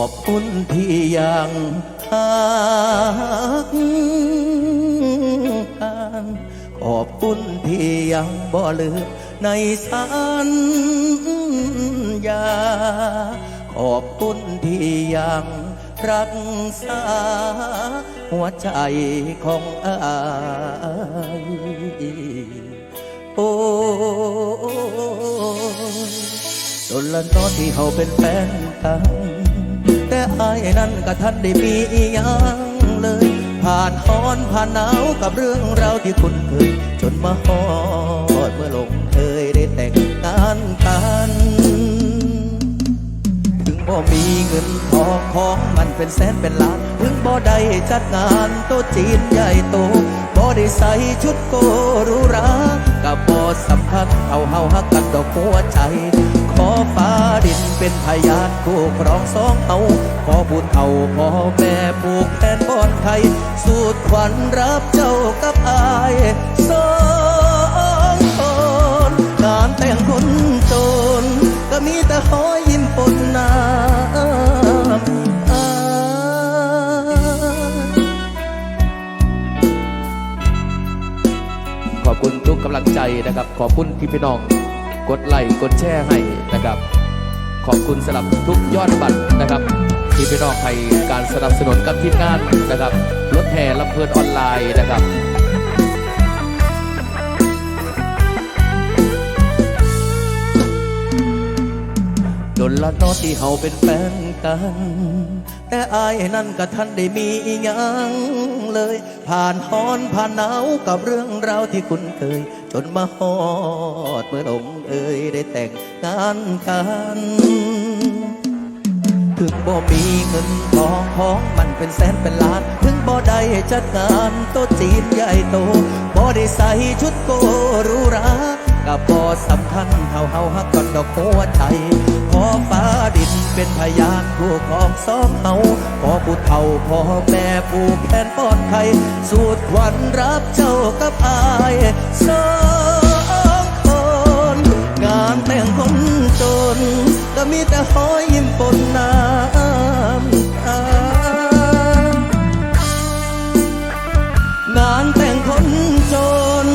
อบคุณที่ยังหักกันขอบคุณที่ยังบ่ลืมในสัญญา ขอบคุณที่ยังรักษา หัวใจของอายโอ้จนละตอนที่เขาเป็นแฟนกันแต่ายนั้น ก็ทันได้มีอหยังเลย ผ่านฮ้อนผ่านหนาวกับเรื่องราวที่คุณเคย จนมาฮอดเมื่อลงเคยได้แต่งงานกันถึงบ่มีเงินทองของมันเป็นแสนเป็นล้านถึงบ่ได้จัดงานโต๊ะจีนใหญ่โตบ่ได้ใส่ชุดโกหรูหรา กับบ่สำคัญเท่าเฮาฮักกันดอกหัวใจ ขอฟ้าดินเป็นพยานคู่ครองสองเฮาขอบุญเท่าพ่อแม่ปลูกแทนบอนไทย สูตรขวัญรับเจ้ากับอายสอง ขอบคุณทุกกำลังใจนะครับ ขอบคุณพี่พี่น้อง กดไลค์กดแชร์ให้นะครับ ขอบคุณสำหรับทุกยอดบัตรนะครับที่พี่น้องให้การสนับสนุนกับทีมงานนะครับรถแห่ลำเพลินออนไลน์นะครับ นละนอที่เฮาเป็นแฟนกัน แต่อายนั้นก็ทันได้มีอหยังเลย ผ่านฮ้อนผ่านหนาวกับเรื่องราวที่คุณเคย จนมาฮอดเมื่อลงเอ่ยได้แต่งงานกันถึงบ่มีเงินทองของมันเป็นแสนเป็นล้าน ถึงบ่ได้จัดงานโต๊ะจีนใหญ่โตบ่ได้ใส่ชุดโกรูรากับบ่สำคัญเท่าเฮาฮักกันดอกหัวใจ เป็นพยานคู่ของสองเฮาขอผู้เฒ่าพ่อแม่ผูกแขนป้อนไข่สูตรขวัญรับเจ้ากับอายสองคน งานแต่งคนจน ก็มีแต่หอยยิ้มปนน้ำตางานแต่งคนจน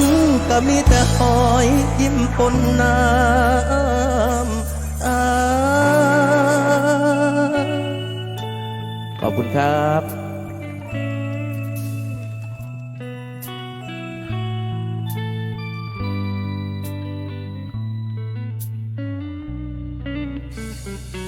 ก็มีแต่หอยยิ้มปนน้ำ อบคุณครับข